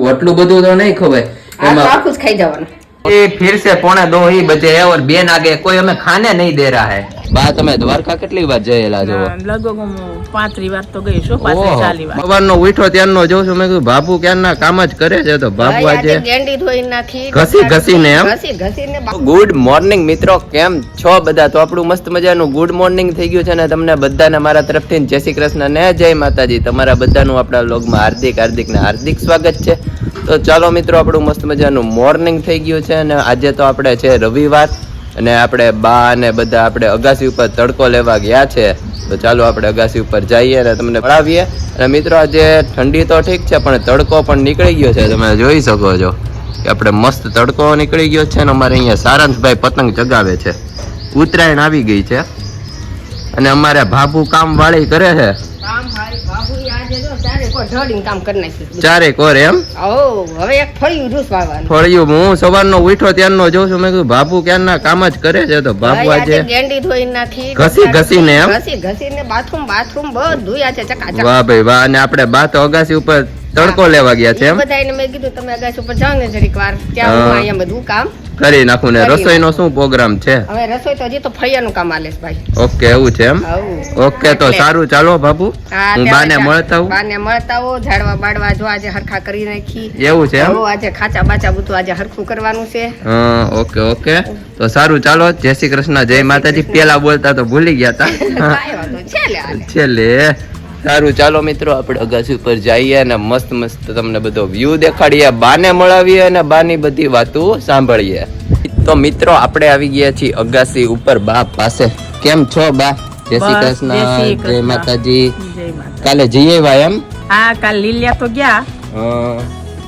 આટલું બધું તો નહીં ખવાય આ તો એમાં આખું જ ખાઈ જવાનું ये फिर से पौने दो ही बजे है और बेन आगे कोई हमें खाने नहीं दे रहा है बा તમે દ્વારકા કેટલી વાર જયેલા છો? લગભગ હું પાંત્રી વાર તો ગઈ છું પાંત્રી ચાલી વાર. સવારનો ઉઠો ત્યારનો જોઉં છું. મેં કીધું બાપુ ક્યારના કામ જ કરે છે તો બાપુ આજે ગેંડી ધોઈ નાખી ઘસી ઘસીને એમ? ઘસી ઘસીને બા- ગુડ મોર્નિંગ મિત્રો. કેમ છો બધા? તો આપણું મસ્ત મજાનું ગુડ મોર્નિંગ થઈ ગયું છે ને તમને બધાને મારા તરફથી જય શ્રી કૃષ્ણ ને જય માતાજી. તમારા બધાનું આપણા લોગમાં હાર્દિક હાર્દિક ને હાર્દિક સ્વાગત છે. તો ચાલો મિત્રો આપણું મસ્ત મજાનું મોર્નિંગ થઈ ગયું છે અને આજે તો આપણે છે રવિવાર. અને આપણે બા અને બધા આપણે અગાસી ઉપર તડકો લેવા ગયા છે, તો ચાલો આપણે અગાસી ઉપર જઈએ અને તમને ભણાવીએ અને મિત્રો, આજે ઠંડી તો ઠીક છે, પણ તડકો પણ નીકળી ગયો છે. તમે જોઈ શકો છો કે આપણે મસ્ત તડકો નીકળી ગયો છે ને અમારે અહીંયા સારંશભાઈ પતંગ ચગાવે છે. ઉત્તરાયણ આવી ગઈ છે. અને અમારે ભાભુ કામ વાળી કરે છે. કામ ભાઈ બાબુ ચારે ઢળીને કામ કરી નાખ્યું ચારે કોર એમ? ઓ હવે એક ફળિયું જ્યુસ વાવવાનું. ફળિયું હું સવારનો ઉઠો ત્યારનો જોઉં છું. મેં કીધું બાપુ ક્યારના કામ જ કરે છે તો બાપુ આજે? ગેંડી ધોઈ નાખી ઘસી ઘસીને એમ? ઘસી ઘસીને બાથરૂમ બાથરૂમ બધું છે ચકાચક વાહ ભાઈ વાહ અને આપણે બા તો અગાસી ઉપર તડકો લેવા ગયા છે એમ? બધાને મેં કીધું તમે અગાસી ઉપર જાઓ ને જરીક વાર. ત્યાં હું અહીંયા બધું કામ કરી નાખું ને રસોઈનો શું પ્રોગ્રામ છે? હવે રસોઈ તો હજી તો ફળિયાનું કામ આલે ભાઈ. ઓકે એવું છે એમ? ઓકે તો સારું. ચાલો બાપુ. હું બાને મળતા હું બાને મળતા હો ઝાડવા બાડવા જો આજે હરખા કરી નાખી. એવું છે એમ? આજે ખાચા બાચા બધું આજે હરખું કરવાનું છે. હા ઓકે ઓકે. તો સારું ચાલો. જય શ્રી કૃષ્ણ જય માતાજી. પેલા બોલતા તો ભૂલી ગયા હતા. છેલ્લે. સારું. ચાલો મિત્રો આપણે અગાસી ઉપર જઈએ અને મસ્ત મસ્ત તમને બધો વ્યૂ દેખાડીએ બાને મળાવીએ અને બાની બધી વાતો સાંભળીએ. તો મિત્રો આપણે આવી ગયા છીએ અગાસી ઉપર બા પાસે. કેમ છો બા? જય શ્રી કૃષ્ણ જય. માતાજી. કાલે જઈએ ભાઈ એમ? હા કાલ લીલિયા તો ગયા.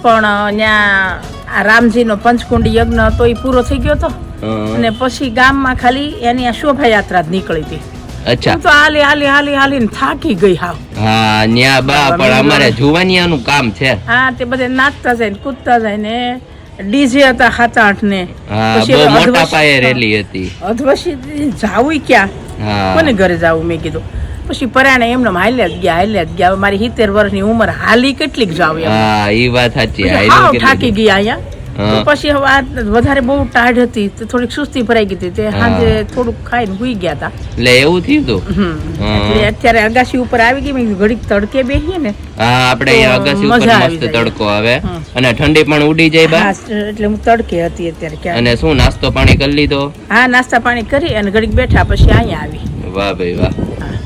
પણ ત્યાં રામજી રામજીનો પંચકુંડી યજ્ઞ હતો એ પૂરો થઈ ગયો હતો. અને પછી ગામમાં ખાલી એની આ શોભાયાત્રા જ નીકળી હતી. અચ્છા. તો હાલી હાલી હાલી હાલી થાકી ગઈ હાવ. હા ન્યા બા પણ અમારે જુવાનિયાનું કામ છે. હા તે બધે નાચતા જાય ને કૂદતા જાય ને ડીજે હતા સાત આઠ ને બહુ મોટા પાયે રેલી હતી. અધવશી જાવું ક્યાં? કોને ઘરે જાવું મેં કીધું? પછી પરાણે એમને હાલ્યા જ ગયા હાલ્યા જ ગયા. મારી સિત્તેર વર્ષની ઉંમર હાલી કેટલીક જાવ હા એ વાત સાચી થાકી ગયા અહીંયા. તો પછી હવે આ વધારે બહુ ટાઢ હતી તો થોડીક સુસ્તી ભરાઈ ગઈ હતી. તે સાંજે થોડુંક ખાઈને હુઈ ગયા હતા એટલે એવું થયું તું? એટલે અત્યારે અગાસી ઉપર આવી ગઈ મેં ઘડીક તડકે બેહીએ ને હા આપણે અગાસી ઉપર મસ્ત તડકો આવે. અને ઠંડી પણ ઉડી જાય બા. એટલે હું તડકે હતી અત્યારે ક્યાં અને શું નાસ્તો પાણી કરી લીધો? હા નાસ્તા પાણી કરી અને ઘડીક બેઠા પછી અહીંયા આવી. વાહ ભાઈ વાહ.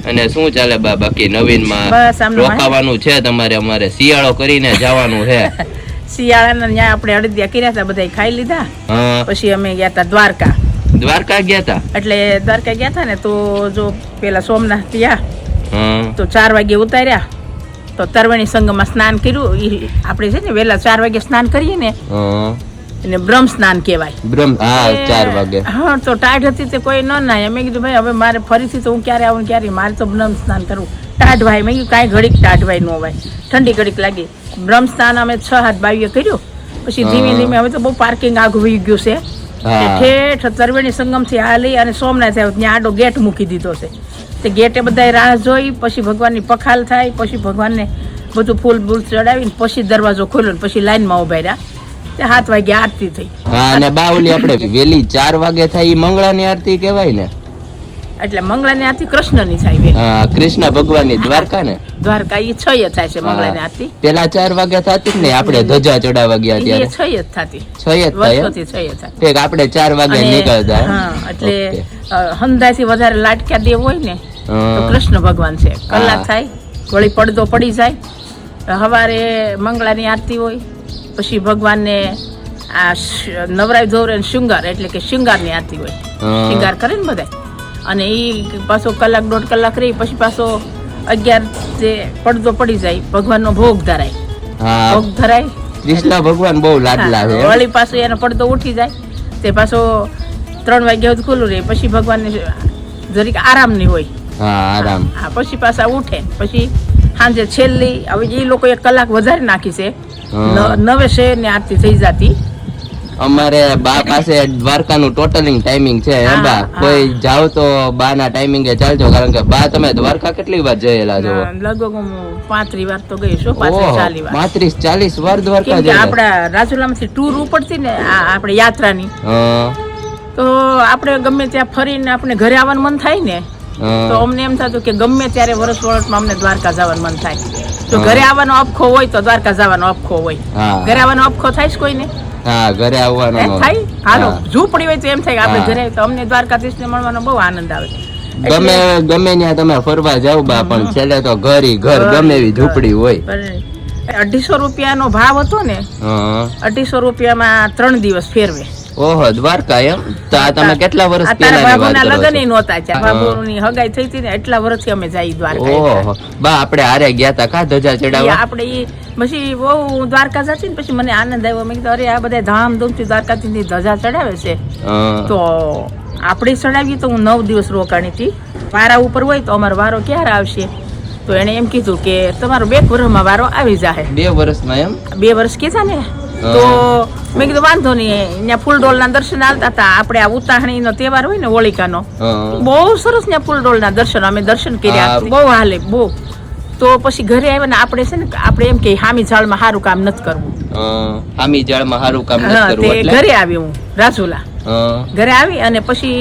અને શું ચાલે બા બાકી નવીનમાં રોકાવાનું છે તમારે અમારે. શિયાળો કરીને જવાનું છે. શિયાળાના ત્યાં આપણે અડદિયા કર્યા હતા બધા ખાઈ લીધા. પછી અમે ગયા હતા દ્વારકા. દ્વારકા ગયા હતા એટલે દ્વારકા ગયા હતા ને તો જો પેલા સોમનાથ ગયા તો ચાર વાગે ઉતાર્યા. તો તરવણી સંગમમાં સ્નાન કર્યું. આપણે છે ને વહેલા ચાર વાગે સ્નાન કરીએ ને એને બ્રહ્મ સ્નાન કહેવાય. બ્રહ્મ હા ચાર વાગે. હા તો ટાઢ હતી તે કોઈ ન નાય. મેં કીધું ભાઈ હવે મારે ફરીથી તો હું ક્યારે આવું ક્યારે? મારે તો બ્રહ્મ સ્નાન કરવું. ટાઢ ભાઈ મેં કીધું કાંઈ ઘડીક ટાઢ ભાઈ ન હોય. ઠંડી ઘડીક લાગી. બ્રહ્મ સ્નાન અમે છ હાથ બાવીએ કર્યું. પછી ધીમે ધીમે હવે તો બહુ પાર્કિંગ આઘું વહી ગયું છે. ઠેઠ તરવેણી સંગમથી હાલી અને સોમનાથ આવ્યો. ત્યાં આડો ગેટ મૂકી દીધો છે. તે ગેટે બધા રાહ જોઈ પછી ભગવાનની પખાલ થાય પછી ભગવાનને બધું ફૂલ બૂલ ચડાવીને પછી દરવાજો ખોલ્યો પછી લાઈનમાં ઊભા રહ્યા. તે સાત વાગે આરતી થઈ. હા અને બાવલી આપણે વેલી ચાર વાગે થાય એ મંગળાની આરતી કહેવાય ને. એટલે મંગળા મંગળાની આરતી કૃષ્ણની થાય બે હા કૃષ્ણ ભગવાનની દ્વારકા ને? દ્વારકા એ છ એ થાય છે મંગળા ની આરતી. પેલા ચાર વાગે થતી ને આપણે ધજા ચડાવવા ગયા ત્યારે. છ જ થતી. છ જ થાય છ જ થાય. આપણે ચાર વાગે અને નીકળતા હા એટલે ઓકે. થી વધારે લાટક્યા દેવ હોય ને તો કૃષ્ણ ભગવાન છે. કલાક થાય વળી પડદો પડી જાય સવારે મંગળાની આરતી હોય પછી ભગવાનને આ નવરાય ધોરે ને શૃંગાર એટલે કે શૃંગારની આરતી હોય. શૃંગાર કરે ને બધા અને એ પાછો કલાક દોઢ કલાક રહી પછી પાછો અગિયાર જે પડદો પડી જાય ભગવાનનો ભોગ ધરાય. ભોગ ધરાય. કૃષ્ણ ભગવાન બહુ લાડલા છે. વળી પાછો એનો પડદો ઉઠી જાય તે પાછો ત્રણ વાગ્યા સુધી ખુલ્લું રહે પછી ભગવાનને જરીક આરામની હોય. હા આરામ. હા પછી પાછા ઉઠે પછી સાંજે છેલ્લી હવે એ લોકો એક કલાક વધારે નાખી છે. નવે ન- નવે આરતી થઈ જતી. અમારે બા પાસે દ્વારકાનું ટોટલિંગ ટાઈમિંગ છે હે બા? કોઈ જાવ તો બા ના ટાઈમિંગે ચાલજો કારણ કે બા તમે દ્વારકા કેટલી વાર જયેલા છો? લગભગ હું પાંત્રી વાર તો ગઈ છું પાંત્રીસ વાર. પાંત્રીસ ચાલીસ વાર દ્વારકા જઈ આપડા રાજુલામાંથી ટૂર ઉપડતી ને આપણે યાત્રાની. તો આપણે ગમે ત્યાં ફરીને આપણે ઘરે આવવાનું મન થાય ને તો અમને એમ થતું કે ગમે ત્યારે વરસ વરસમાં અમને દ્વારકા જવાનું મન થાય. તો ઘરે આવવાનો અપખો હોય તો દ્વારકા જવાનો અપખો હોય. ઘરે આવવાનો અપખો થાય છે કોઈને. હા ઘરે આવવાનો થાય? હાલો ઝૂંપડી હોય તો એમ થાય કે આપણે. ઘરે તો અમને દ્વારકાધીશને મળવાનો બહુ આનંદ આવે ગમે ગમે ત્યાં તમે ફરવા જાવ બા પણ છેલ્લે તો ઘર ઈ ઘર ગમે એવી ઝૂંપડી હોય. અઢીસો અઢીસો રૂપિયાનો ભાવ હતો ને અઢીસો અઢીસો રૂપિયામાં ત્રણ દિવસ ફેરવે. ઓહો દ્વારકા એમ? તો આ તમે કેટલા વર્ષ પહેલા ની વાત કરો લગન છો નહોતા ત્યાં બાબુની હગાઈ થઈ હતી ને એટલા વર્ષથી અમે જઈ દ્વારકા ઓહો બા આપણે આરે ગયા હતા કા ધજા ચડાવવા? આપણે ઈ પછી બહુ દ્વારકા જતી ને પછી મને આનંદ આવ્યો. મેં કીધું અરે આ બધા ધામધૂમથી દ્વારકાથી ધજા ચડાવે છે. તો આપણે ચડાવીએ તો હું નવ દિવસ રોકાણી હતી. વારા ઉપર હોય તો અમારો વારો ક્યારે આવશે? તો એને એમ કીધું કે તમારો બે વર્ષમાં વારો આવી જાય બે વર્ષમાં એમ? બે વર્ષ કીધા ને? તો મેં કીધું વાંધો નહીં અહીંયા ફૂલડોલના દર્શન આવતા હતા. આપણે આ ઉતાહણીનો તહેવાર હોય ને હોળિકાનો. બહુ સરસ ત્યાં ફૂલડોલના દર્શન અમે દર્શન કર્યા બહુ હાલે બહુ. તો પછી ઘરે આવ્યા ને આપણે છે ને આપણે એમ કે હામી ઝાડમાં સારું કામ નથી કરવું. હામી જાળમાં સારું કામ નથી કરવું ઘરે આવી હું રાજુલા. ઘરે આવી અને પછી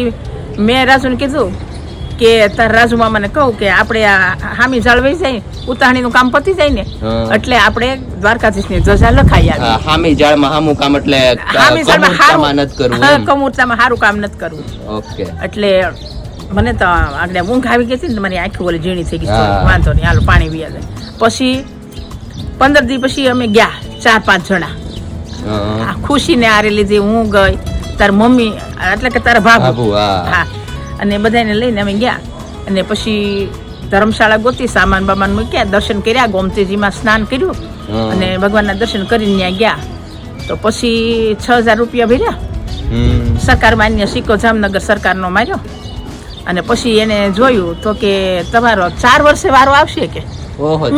મેં રાજુને કીધું કે તાર રાજુમાં મને કહું કે આપણે આ હામી વહી જાય ઉતાહણીનું કામ પતી જાય ને એટલે આપણે દ્વારકાધીશની ધ્વજા લખાઈ આવી હામી જાળમાં હામું કામ એટલે હામી કમૂરતામાં હારું- નથી કરવું હા, એમ. સારું કામ નથી કરવું. ઓકે. એટલે મને તો આગળ ઊંઘ આવી ગઈ હતી ને મારી આંખી ઓલી ઝીણી થઈ ગઈ વાંધો નહીં હાલો પાણી પીયા જાય પછી પંદર દી પછી અમે ગયા ચાર પાંચ જણા. ખુશી ને ખુશીને આરે લીધી હું ગઈ તાર મમ્મી એટલે કે તારા ભાભુ. હા. અને બધાને લઈને અમે ગયા. અને પછી ધર્મશાળા ગોતી સામાન બામાન મૂક્યા દર્શન કર્યા ગોમતીજીમાં સ્નાન કર્યું. અને ભગવાનના દર્શન કરીને ત્યાં ગયા. તો પછી છ હજાર રૂપિયા ભર્યા. સરકાર માન્ય સિક્કો જામનગર સરકારનો માર્યો. અને પછી એને જોયું તો કે તમારો ચાર વર્ષે વારો આવશે કે.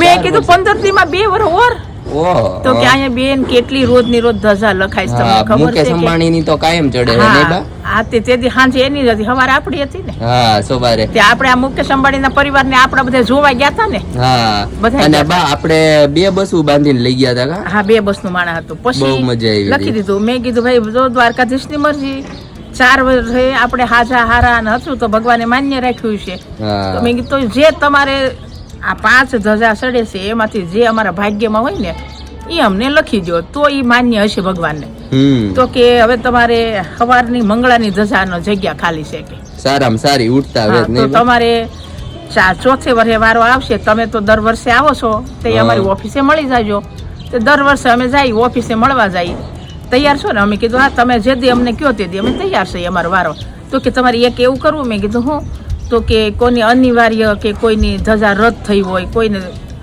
મેં કીધું પંદર દી માં બે વર્ષ ઓર. તો કે અહીંયા બેન કેટલી રોજની રોજ ધજા લખાય તમને ખબર છે કે? અંબાણીની તો કાયમ ચડે છે નહીં બા હા હા તે તે સાંજે એની હતી. સવારે આપણી હતી ને. હા સવારે. તે આપણે આ મુકેશ આપણા બધા જોવા ગયા હતા ને. હા. અને બા આપણે બે બસું બાંધીને લઈ ગયા હતા હા બે બસનું માણસ હતું. બહુ પછી મજા આવી લખી દીધું. મેં કીધું ભાઈ જો દ્વારકાધીશની મરજી. ચાર વર્ષે આપણે હાજા હારા અને હતું તો ભગવાને માન્ય રાખ્યું છે. તો મેં કીધું જે તમારે આ પાંચ ધજા સડે છે એમાંથી જે અમારા ભાગ્યમાં હોય ને એ અમને લખી દો તો એ માન્ય હશે ભગવાનને. તો કે હવે તમારે સવારની મંગળાની દશાનો જગ્યા ખાલી છે કે. સારામાં સારી ઉઠતા હા, વેત તો નહીં બા? તમારે ચોથે વર્ષે વારો આવશે તમે તો દર વર્ષે આવો છો તે અમારી ઓફિસે મળી જાજો. તે દર વર્ષે અમે જઈએ ઓફિસે મળવા જઈએ તૈયાર છો ને? અમે કીધું હા તમે જે દી અમને કયો તે દી અમે તૈયાર છીએ અમારો વારો. તો કે તમારે એક એવું કરવું? મેં કીધું હું? તો કે કોઈની અનિવાર્ય કે કોઈની ધજા રદ થઈ હોય કોઈને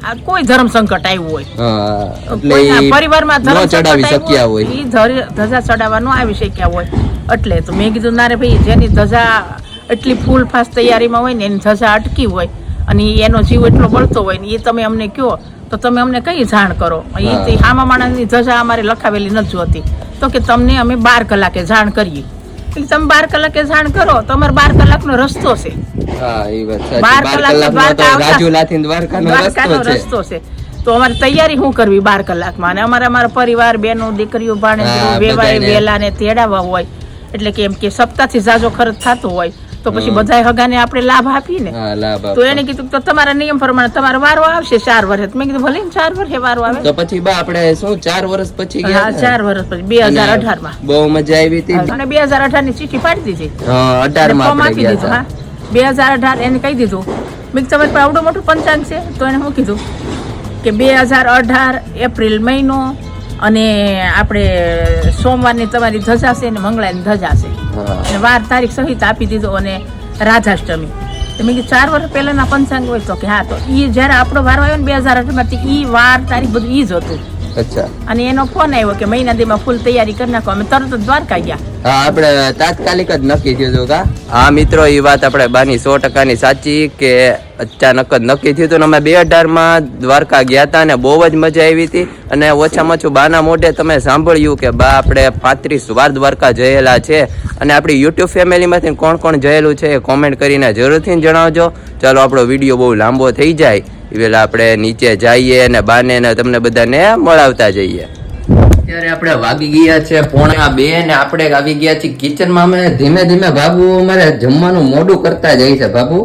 આ કોઈ ધર્મ સંકટ આવ્યું હોય. એટલે પરિવારમાં ધર્મ ચડાવી શક્યા હોય એ ધજા ચડાવવાનું આવી શક્યા હોય. એટલે તો મેં કીધું ના રે ભાઈ જેની ધજા એટલી ફૂલ ફાસ તૈયારીમાં હોય ને એની ધજા અટકી હોય અને એનો જીવ એટલો બળતો હોય ને એ તમે અમને કહો તો તમે અમને કઈ જાણ કરો? એ આમા માણસની ધજા અમારે લખાવેલી નથી જોતી. તો કે તમને અમે બાર કલાકે જાણ કરીએ. એટલે તમે બાર કલાકે જાણ કરો તો અમારે બાર કલાકનો રસ્તો છે. હા એ વાત સાચી. બાર કલાક કલાકે દ્વારકા રાજુલાથી દ્વારકાનો દ્વારકાનો રસ્તો છે. તો અમારે તૈયારી શું કરવી બાર કલાકમાં? અને અમારે અમારા પરિવાર બેનો દીકરીઓ ભાણે વેવાય. વેલા ને તેડાવા હોય. એટલે કે એમ કે સપ્તાહથી જાજો ખર્ચ થતો હોય. તો પછી બધાય હગાને આપણે લાભ આપીએ ને. તો એને કીધું તો તમારા નિયમ પ્રમાણે તમારો વારો આવશે ચાર વર્ષ. મેં કીધું ભલે ચાર વર્ષે વારો આવે. તો પછી બા આપણે શું ચાર વર્ષ પછી હા ગયા ચાર વર્ષ પછી. બે હજાર અઢારમાં બહુ મજા આવી હતી અને બે હજાર અઢારની ચીઠી પાડી દીધી. અઢારમાં આપી દીધું હા. બે હજાર અઢાર એને કહી દીધું. મેં તમારી પાસે આવડું મોટું પંચાંગ છે. તો એને હું કીધું કે બે હજાર અઢાર એપ્રિલ મહિનો અને આપણે સોમવારની તમારી ધજા છે અને મંગળાની ધજા છે. અને વાર તારીખ સહિત આપી દીધો અને રાધાષ્ટમી. તો મેં કીધું, ચાર વર્ષ પહેલાના પંચાંગ હોય તો કે હા, તો એ જ્યારે આપણો વાર આવ્યો ને બે હજાર અઢારમાંથી એ વાર તારીખ બધું એ જ હતું. અચ્છા. અને એનો ફોન આવ્યો કે મહિના દીમાં ફૂલ તૈયારી કરી નાખો. અમે તરત જ દ્વારકા ગયા. હા આપણે તાત્કાલિક જ નક્કી થયું હતું કા? હા મિત્રો એ વાત આપણે બાની સો ટકાની સાચી કે અચાનક જ નક્કી થયું હતું ને અમે બે અઢારમાં દ્વારકા ગયા હતા અને બહુ જ મજા આવી હતી. અને ઓછામાં ઓછું બાના મોઢે તમે સાંભળ્યું કે બા આપણે પાંત્રીસ વાર દ્વારકા જયેલા છે. અને આપણી યુટ્યુબ ફેમિલીમાંથી કોણ કોણ જયેલું છે એ કોમેન્ટ કરીને જરૂરથી જણાવજો. ચાલો આપણો વીડિયો બહુ લાંબો થઈ જાય. એ વેલા આપણે નીચે જઈએ અને બાને તમને બધાને મળાવતા જઈએ. અત્યારે આપણે વાગી ગયા છે પોણા બે ને આપણે આવી ગયા છીએ કિચનમાં. અમે ધીમે ધીમે બાબુ અમારે જમવાનું મોડું કરતા જાય છે બાબુ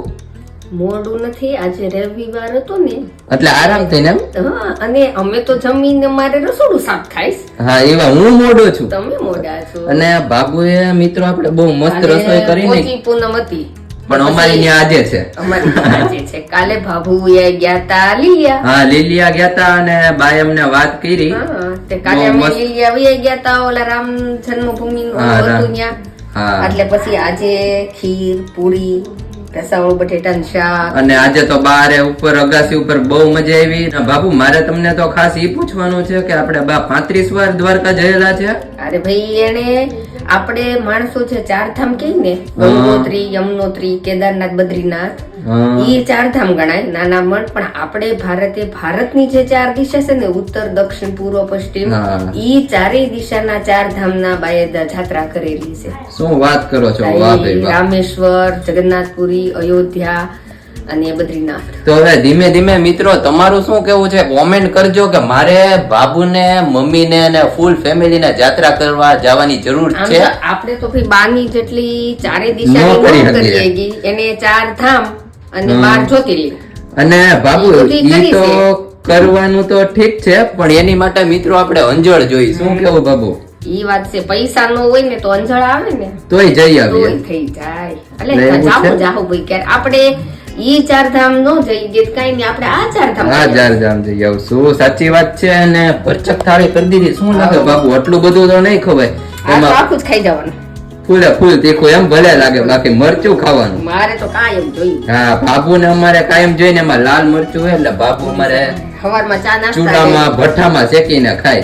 મોડું નથી આજે રવિવાર હતો ને. એટલે આરામ થઈને એમ? હા અને અમે તો જમીને મારે રસોડું સાફ ખાઈશ. હા એવા હું મોડો છું. તમે મોડા છો. અને બાબુએ મિત્રો આપણે બહુ મસ્ત રસોઈ કરી ને પોચી પૂનમ હતી. પણ અમારી ત્યાં આજે છે. અમારી આજે છે. કાલે ભાભુએ ગયા તા લીલિયા. હા લીલિયા ગયા તા અને બાઈ અમને વાત કરી. તે કાલે અમે લીલિયા વયા ગયા તા ઓલા રામ જન્મભૂમિ હતું ત્યાં. હા. એટલે પછી આજે ખીર પૂરી રસાવાળું બટેટા શાક. અને આજે તો બાર ઉપર અગાસી ઉપર બહુ મજા આવી. બાબુ મારે તમને તો ખાસ ઈ પૂછવાનું છે કે આપણે બા પાંત્રીસ વાર દ્વારકા જયેલા છે? અરે ભાઈ એને આપણે માણસો છે ચાર ધામ કહી ને ગંગોત્રી યમનોત્રી કેદારનાથ બદ્રીનાથ. એ ચાર ધામ ગણાય નાના મણ પણ આપણે ભારતે ભારતની જે ચાર દિશા છે ને ઉત્તર દક્ષિણ પૂર્વ પશ્ચિમ એ ઈ ચારેય દિશાના ચાર ધામના બાયદા જાત્રા કરેલી છે. શું વાત કરો છો? રામેશ્વર જગન્નાથપુરી અયોધ્યા અને બદ્રીનાથ તો હવે ધીમે ધીમે મિત્રો તમારું શું કેવું છે? કોમેન્ટ કરજો કે મારે બાબુને મમ્મીને અને ફૂલ ફેમિલીને જાત્રા કરવા જવાની જરૂર છે. આપણે તો ભાઈ બાની જેટલી ચારે દિશા કરી. એને ચાર ધામ અને બાર જ્યોતિર્લિંગ. અને બાબુ ઈ તો કરવાનું તો ઠીક છે પણ એની માટે મિત્રો આપણે અંજળ જોઈ. શું કેવું બાબુ? ઈ વાત છે પૈસા નો હોય ને તો અંજળ આવે ને. તોય જઈ આવે તોય થઈ જાય. એટલે જાહુ? જાહુ ભાઈ ક્યારે આપણે ઈ ચાર ધામ નો જઈ જે કઈ નહીં આપણે આ ચાર ધામ આ ચાર ધામ જઈ આવશું સાચી વાત છે અને પરચક થાળી કરી દીધી. શું લાગે બાપુ આટલું બધું તો નહીં ખવાય. એમાં આખું જ ખાઈ જવાનું. ફૂલે ફૂલ તીખું એમ ભલે લાગે બાકી મરચું ખાવાનું. મારે તો કાયમ જોઈએ હા બાબુ ને અમારે કાયમ જોઈને એમાં લાલ મરચું હોય એટલે બાબુ અમારે સવારમાં ચા નાસ્તા ચૂલામાં ભઠ્ઠામાં શેકીને ખાય.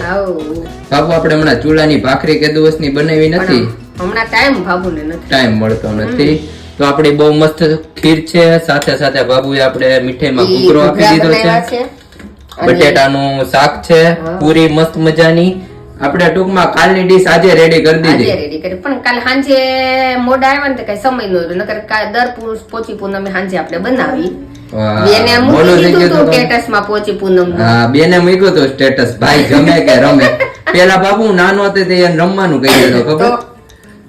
બાબુ આપણે હમણાં ચૂલાની ભાખરી કે દિવસની બનાવી નથી. હમણાં ટાઈમ ભાભુને નથી. ટાઈમ મળતો નથી. તો આપણી બહુ મસ્ત ખીર છે સાથે સાથે બાબુએ આપણે મીઠાઈમાં ઘૂઘરો આપી દીધો છે. બટેટાનું શાક છે પૂરી મસ્ત મજાની. આપણે ટૂંકમાં કાલની ડીશ આજે રેડી કરી આજે દીધી. રેડી કરી. પણ કાલે સાંજે મોડા આવ્યા ને તો કઈ સમય નો નકર દર પુરુષ પોચી પૂનમે સાંજે આપણે બનાવી. બેને મૂકી દીધું. સ્ટેટસમાં પોચી પૂનમ હા બેને મૂક્યું તો સ્ટેટસ. ભાઈ ગમે કે રમે. પેલા બાબુ નાનો હતો તે રમવાનું કહી દેતો ખબર?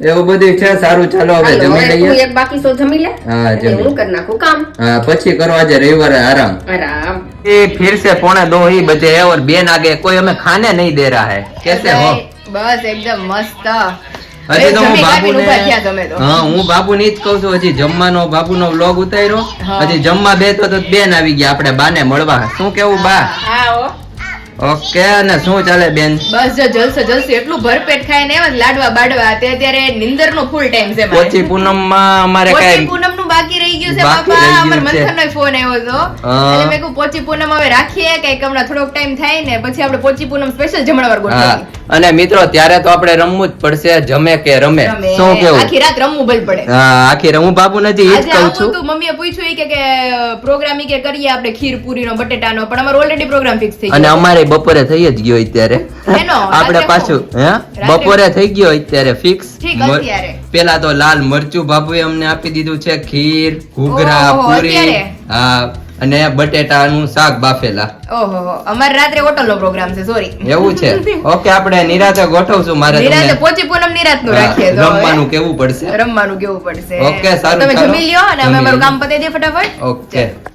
એવું બધું છે સારું ચાલો હવે જમી લઈએ. એક બાકી સો જમી લે. હા જમી હું કરી નાખું કામ. હા પછી કરો આજે રવિવારે આરામ. આરામ. એ ફિર સે પોણે દો હી બજે ઓર બે નાગે કોઈ અમે ખાને નહીં દે રહા. હે કેસે હો? બસ એકદમ મસ્ત. હજી તો હું બાપુને હા હું બાપુને જ કઉ છું હજી જમવાનો બાપુનો વ્લોગ ઉતાર્યો. હજી જમવા બે તો બેન આવી ગયા આપડે બા ને મળવા. શું કેવું બા? હા. ઓકે અને શું ચાલે બેન? બસ જો જલસો જલસો એટલું ભરપેટ ખાઈને લાડવા બાડવા. તે અત્યારે નિંદર નો ફૂલ ટાઈમ છે પોચી પૂનમમાં અમારે કઈ પૂનમ બાકી રહી ગયું છે બાપા. રહી ગયું મંથન નો ફોન આવ્યો હતો. એટલે મેં કહ્યું પોચી પૂનમ હવે રાખીએ કંઈક હમણાં થોડોક ટાઈમ થાય ને પછી આપણે પોચી પૂનમ સ્પેશિયલ જમણવાર ગોઠવીએ. અને મિત્રો ત્યારે તો આપણે રમવું જ પડશે જમે કે રમે. શું કેવું? આખી રાત રમવું ભલ પડે. હા આખી હું બાબુ નથી એ જ કહું છું. તું મમ્મીએ પૂછ્યું કે કે પ્રોગ્રામ કે કરીએ આપણે ખીર પૂરી નો બટેટાનો પણ અમારો ઓલરેડી પ્રોગ્રામ ફિક્સ થઈ અને અમારે બપોરે થઈ જ ગયો અત્યારે? આપણે પાછું હે? બપોરે થઈ ગયો અત્યારે ફિક્સ પેલા તો લાલ મરચું બાબુએ અમને આપી દીધું છે ખીર ઘૂઘરા પૂરી હા અને બટેટાનું શાક બાફેલા. ઓહો અમારે રાત્રે હોટલ નો પ્રોગ્રામ છે સોરી એવું છે? ઓકે આપણે નિરાતે ગોઠવશું મારે નિરાતે પોચી પૂનમ નિરાતનું રાખીએ તો રમવાનું કેવું પડશે? રમવાનું કેવું પડશે. ઓકે, સારું, તમે જમી લ્યો અને અમે અમારું કામ પતાવી દઈએ ફટાફટ. ઓકે.